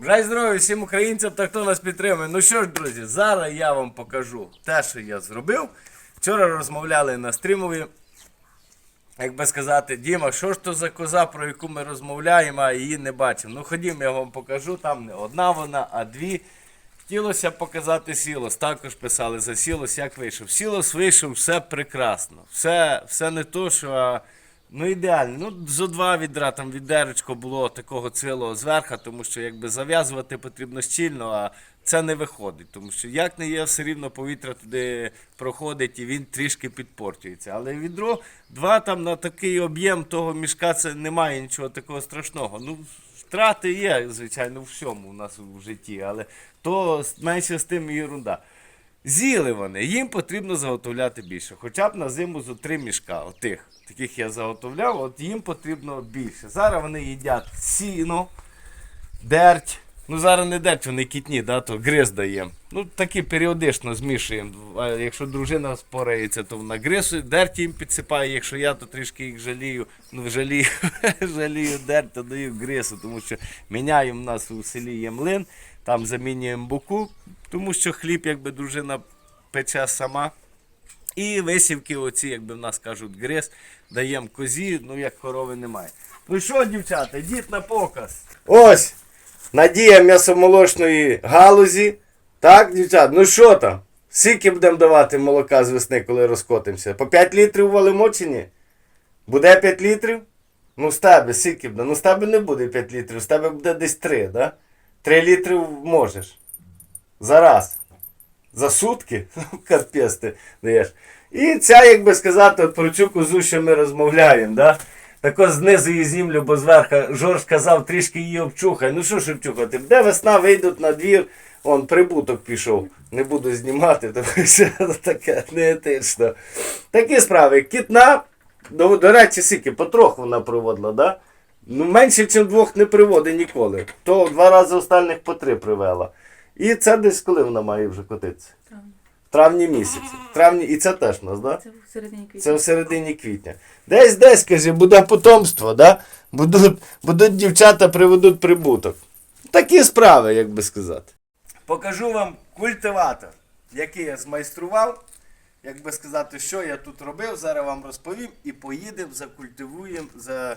Бажаю здоров'я всім українцям та хто нас підтримує. Ну що ж, друзі, зараз я вам покажу те, що я зробив. Вчора розмовляли на стрімові. Як би сказати, Діма, що ж то за коза, про яку ми розмовляємо, а її не бачимо. Ну ходім, я вам покажу. Там не одна вона, а дві. Хотілося показати Сілос. Також писали за Сілос, як вийшов. Сілос вийшов все прекрасно. Все, все не то, що. Ну, ідеально. Ну, зо два відра, там відеречко було такого цвілого зверху, тому що якби зав'язувати потрібно щільно, а це не виходить. Тому що як не є, все рівно повітря туди проходить і він трішки підпортюється. Але відро, два там на такий об'єм того мішка, це немає нічого такого страшного. Ну, втрати є, звичайно, в всьому у нас в житті, але то менше з тим і ерунда. З'їли вони, їм потрібно заготовляти більше. Хоча б на зиму зо три мішка. Отих, таких я заготовляв, от їм потрібно більше. Зараз вони їдять сіно, дерть. Ну зараз не дерть, вони кітні, да, то гриз даємо. Ну такі періодично змішуємо. Якщо дружина спорається, то вона гриз, дерть їм підсипає. Якщо я, то трішки їх жалію. Ну жалію, жалію дерть, то даю грису, тому що міняємо в нас у селі є млин, там замінюємо буку, тому що хліб, якби дружина пече сама. І висівки, оці, якби в нас кажуть, гриз, даємо козі, ну як корови немає. Ну що, дівчата, йдіть на показ. Ось! Надія м'ясомолочної галузі. Так, дівчат, ну що там? Скільки будемо давати молока з весни, коли розкотимося? По 5 літрів валимо чи ні? Буде 5 літрів? Ну з тебе, скільки буде? Ну з тебе не буде 5 літрів, з тебе буде десь 3, да? 3 літри можеш. За раз. За сутки? Капець ти даєш. І ця, як би сказати, про цю козу, що ми розмовляємо, да? Так знизу її знімлю, бо зверху Жорж казав, трішки її обчухай. Ну що ж обчухати? Де весна вийдуть на двір, он прибуток пішов. Не буду знімати, тому що таке неетично. Такі справи. Кітна, до, до речі, скільки, потроху вона проводила, да? Ну, менше, ніж двох не приводить ніколи. То два рази остальних по три привела. І це десь коли вона має вже котитися? В травні місяці. В травні, і це теж у нас, так? Да? Це в середині квітня. Це в середині квітня. Десь десь, каже, буде потомство, да? будуть, будуть дівчата приведуть прибуток. Такі справи, як би сказати. Покажу вам культиватор, який я змайстрував. Як би сказати, що я тут робив, зараз вам розповім і поїдемо, закультивуємо, за...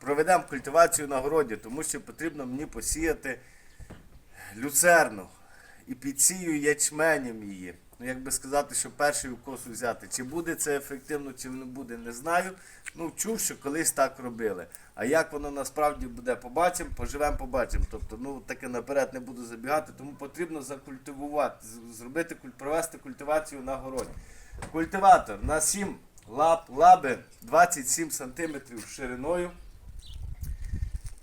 проведемо культивацію на городі, тому що потрібно мені посіяти люцерну і підсію ячменем її. Ну, як би сказати, що перший укос взяти. Чи буде це ефективно, чи не буде, не знаю. Ну, чув, що колись так робили. А як воно насправді буде, побачимо, поживемо, побачимо. Тобто, ну таке наперед не буду забігати, тому потрібно закультивувати, зробити провести культивацію на городі. Культиватор на 7 лап, лаби 27 см шириною.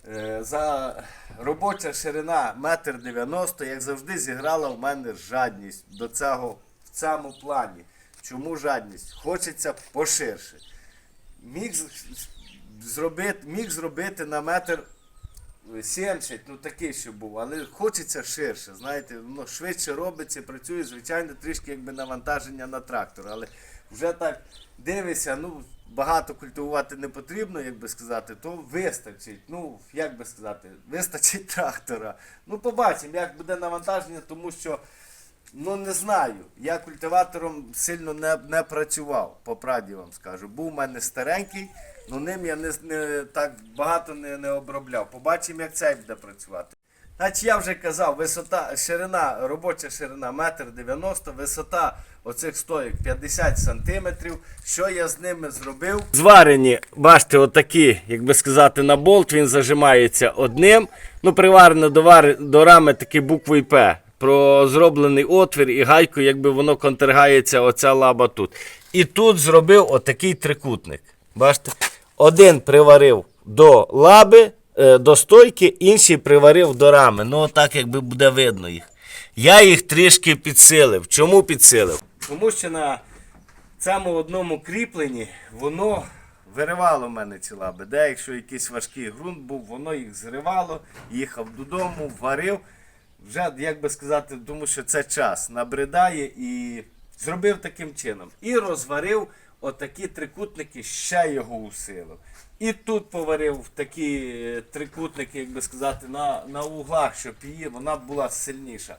Е, За робоча ширина 1,90 м, як завжди, зіграла в мене жадність до цього в цьому плані. Чому жадність? Хочеться поширше. Міг зробити, міг зробити на метр 70, ну такий ще був, але хочеться ширше. Знаєте, воно швидше робиться, працює, звичайно, трішки якби навантаження на трактор. Але вже так дивишся, ну багато культивувати не потрібно, як би сказати, то вистачить. Ну, як би сказати, вистачить трактора. Ну, побачимо, як буде навантаження, тому що. Ну не знаю. Я культиватором сильно не, не працював, по правді вам скажу. Був у мене старенький, але ним я не, не так багато не, не обробляв. Побачимо, як цей буде працювати. Значить, я вже казав, висота, ширина, робоча ширина 1,90 м, висота оцих стоїк 50 см. Що я з ними зробив? Зварені, бачите, отакі, як би сказати, на болт, він зажимається одним. Ну, приварено до, вар... до рами такі буквою П. Про зроблений отвір і гайку, якби воно контргається, оця лаба тут. І тут зробив отакий трикутник. Бачите? Один приварив до лаби, до стойки, інший приварив до рами. Ну, отак якби буде видно їх. Я їх трішки підсилив. Чому підсилив? Тому що на цьому одному кріпленні воно виривало в мене ці лаби. Де, якщо якийсь важкий ґрунт був, воно їх зривало, їхав додому, варив. Вже, як би сказати, тому що це час набридає і зробив таким чином. І розварив отакі трикутники, ще його усилив. І тут поварив такі е, трикутники, як би сказати, на, на углах, щоб її вона була сильніша.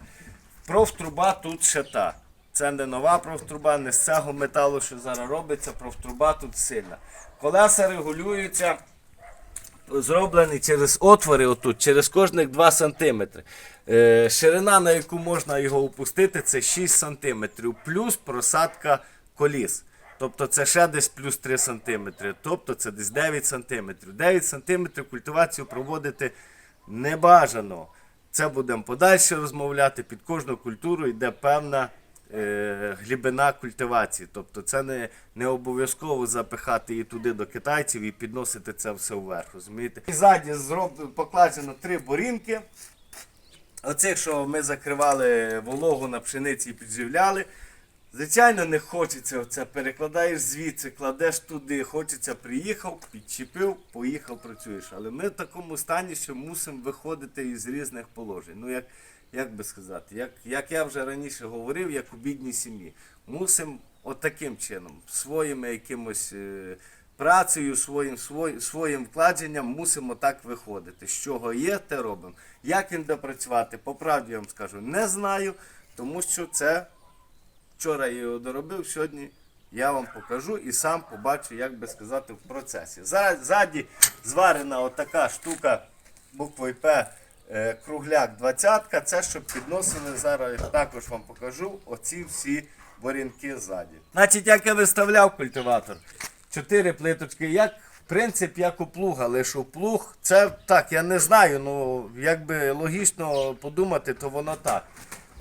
Профтруба тут ще та. Це не нова профтруба, не з цього металу, що зараз робиться, профтруба тут сильна. Колеса регулюються зроблені через отвори отут, через кожних 2 см. Е, ширина, на яку можна його опустити, це 6 см, плюс просадка коліс. Тобто це ще десь плюс 3 см, тобто це десь 9 см. 9 см культивацію проводити не бажано. Це будемо подальше розмовляти. Під кожну культуру йде певна е, глибина культивації. Тобто це не, не обов'язково запихати її туди до китайців і підносити це все вверх. Розумієте? І ззаді покладено три борінки. Оцих, що ми закривали вологу на пшениці і підживляли. Звичайно, не хочеться оце. Перекладаєш звідси, кладеш туди, хочеться, приїхав, підчепив, поїхав, працюєш. Але ми в такому стані, що мусимо виходити із різних положень. Ну, як, як би сказати, як, як я вже раніше говорив, як у бідній сім'ї. Мусимо отаким чином, своїми якимось е, працею, своїм, своїм, своїм вкладенням мусимо так виходити. З чого є, те робимо. Як він буде працювати, по правді я вам скажу, не знаю, тому що це Вчора я його доробив, сьогодні я вам покажу і сам побачу, як би сказати, в процесі. Ззаді зварена отака штука буквою П е, кругляк 20 Це щоб підносили зараз також вам покажу оці всі борінки ззаді. Значить, як я виставляв культиватор, чотири плиточки, як в принципі, як у плуга, лише у плуг, це так, я не знаю, ну якби логічно подумати, то воно так.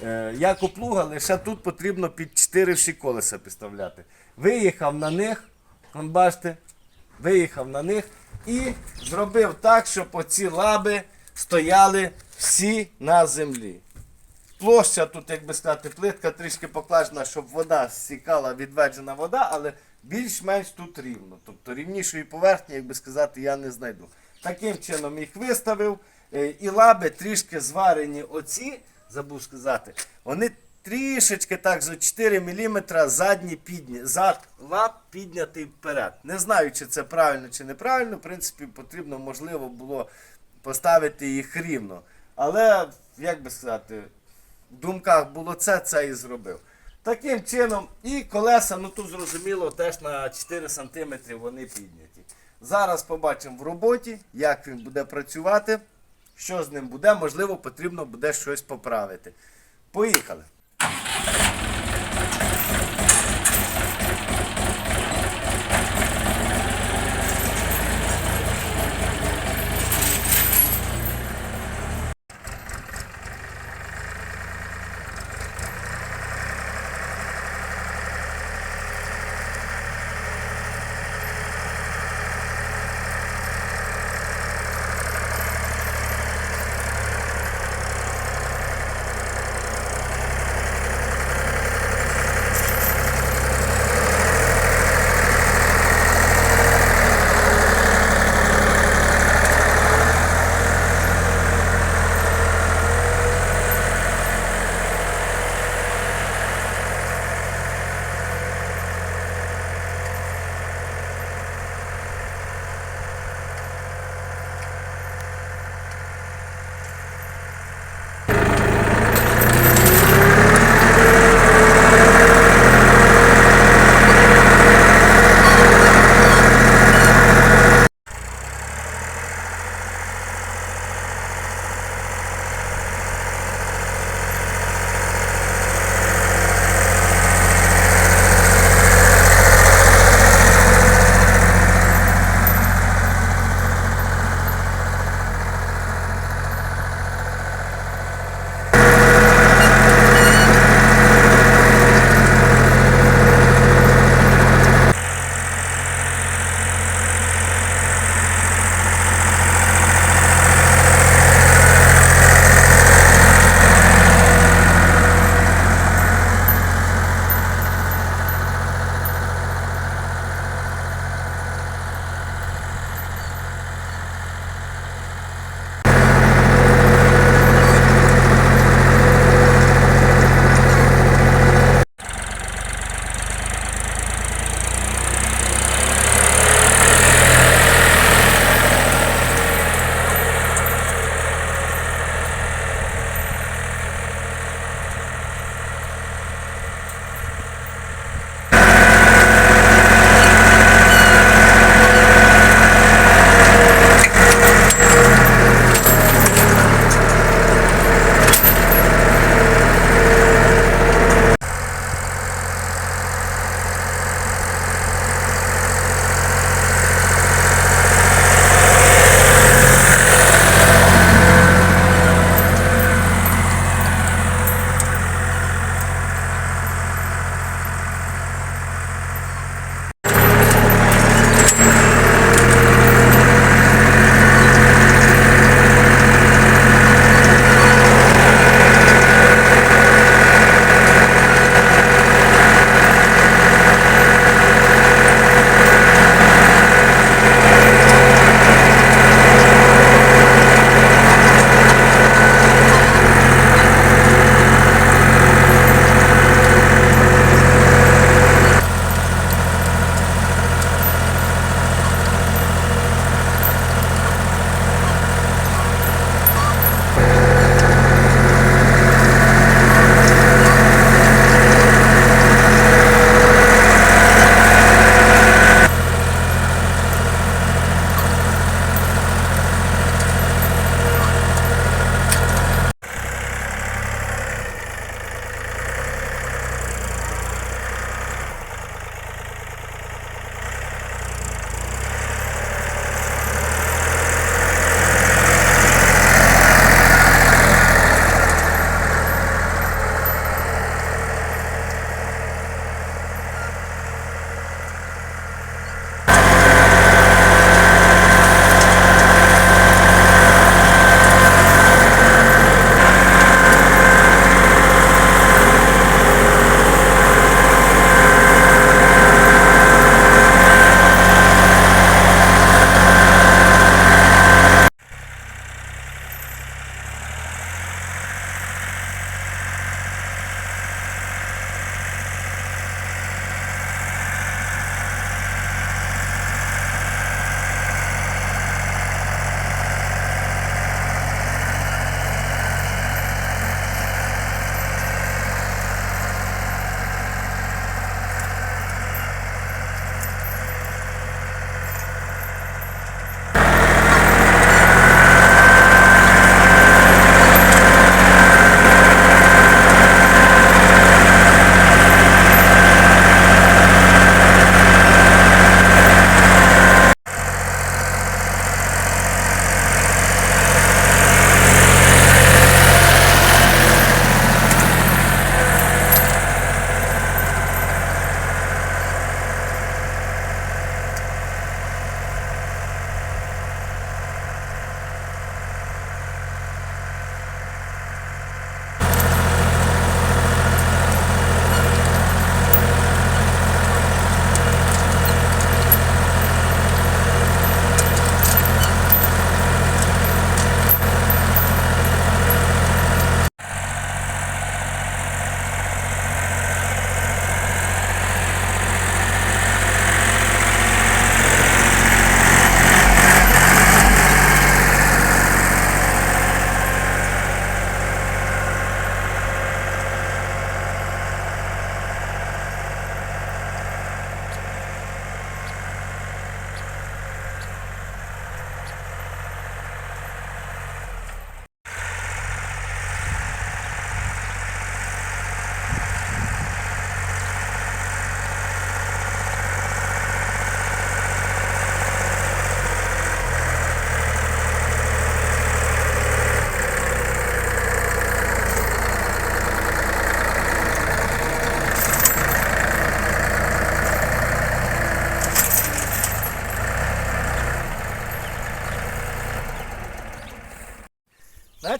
Е, як у плуга, лише тут потрібно під 4 всі колеса підставляти. Виїхав на них, вон бачите, виїхав на них і зробив так, щоб оці лаби стояли всі на землі. Площа тут, як би сказати, плитка трішки поклажена, щоб вода стікала, відведжена вода, але більш-менш тут рівно. Тобто рівнішої поверхні, як би сказати, я не знайду. Таким чином їх виставив. Е, І лаби трішки зварені оці, забув сказати, вони трішечки так за 4 мм задні підні, зад лап піднятий вперед. Не знаю, чи це правильно чи неправильно. В принципі, потрібно, можливо, було поставити їх рівно. Але, як би сказати, в думках було це, це і зробив. Таким чином, і колеса, ну тут зрозуміло, теж на 4 см вони підняті. Зараз побачимо в роботі, як він буде працювати, що з ним буде, можливо, потрібно буде щось поправити. Поїхали.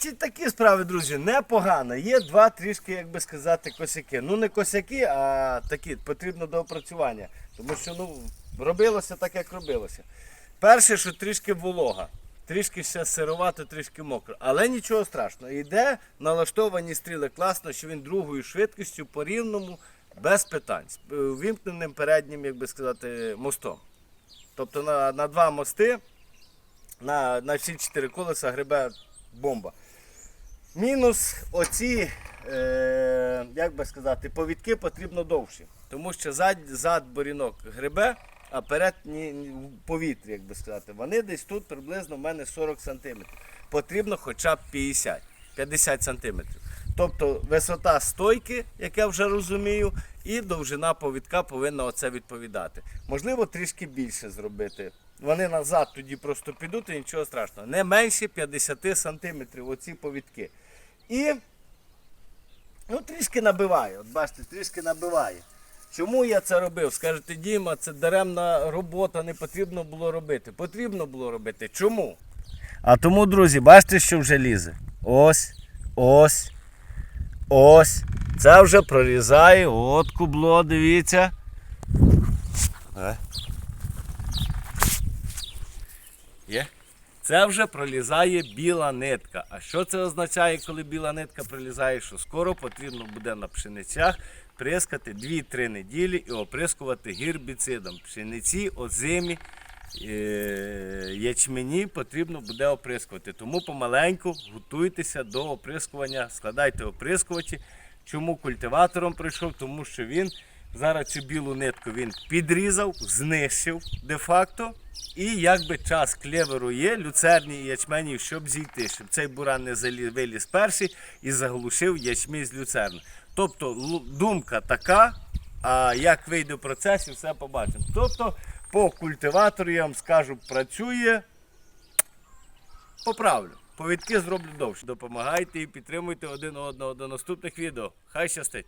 Значить, такі справи, друзі, непогано. Є два трішки, як би сказати, косяки. Ну не косяки, а такі потрібно до опрацювання. Тому що ну, робилося так, як робилося. Перше, що трішки волога. Трішки ще сировато, трішки мокро. Але нічого страшного. Йде налаштовані стріли класно, що він другою швидкістю по рівному, без питань. З е, вімкненим переднім, як би сказати, мостом. Тобто на, на два мости, на, на всі чотири колеса грибе бомба. Мінус оці, е, як би сказати, повідки потрібно довші. Тому що зад, зад борінок грибе, а перед повітрі, як би сказати. Вони десь тут приблизно в мене 40 см. Потрібно хоча б 50, 50 см. Тобто висота стойки, як я вже розумію, і довжина повідка повинна оце відповідати. Можливо, трішки більше зробити. Вони назад тоді просто підуть і нічого страшного. Не менше 50 см оці повідки. І ну, трішки набиває. От бачите, трішки набиває. Чому я це робив? Скажете, Діма, це даремна робота, не потрібно було робити. Потрібно було робити. Чому? А тому, друзі, бачите, що вже лізе. Ось, ось, ось. Це вже прорізає. От кубло, дивіться. Е. Є? Це вже пролізає біла нитка. А що це означає, коли біла нитка пролізає? Що скоро потрібно буде на пшеницях прискати 2-3 неділі і оприскувати гербіцидом. Пшениці, озимі, е, ячмені потрібно буде оприскувати. Тому помаленьку готуйтеся до оприскування, складайте оприскувачі. Чому культиватором прийшов? Тому що він зараз цю білу нитку він підрізав, знищив де-факто. І якби час клеверу є, люцерні і ячмені, щоб зійти, щоб цей буран не залі- виліз перший і заглушив ячмінь з люцерну. Тобто думка така, а як вийде в процесі, все побачимо. Тобто по культиватору я вам скажу, працює, поправлю. Повідки зроблю довше. Допомагайте і підтримуйте один одного до наступних відео. Хай щастить!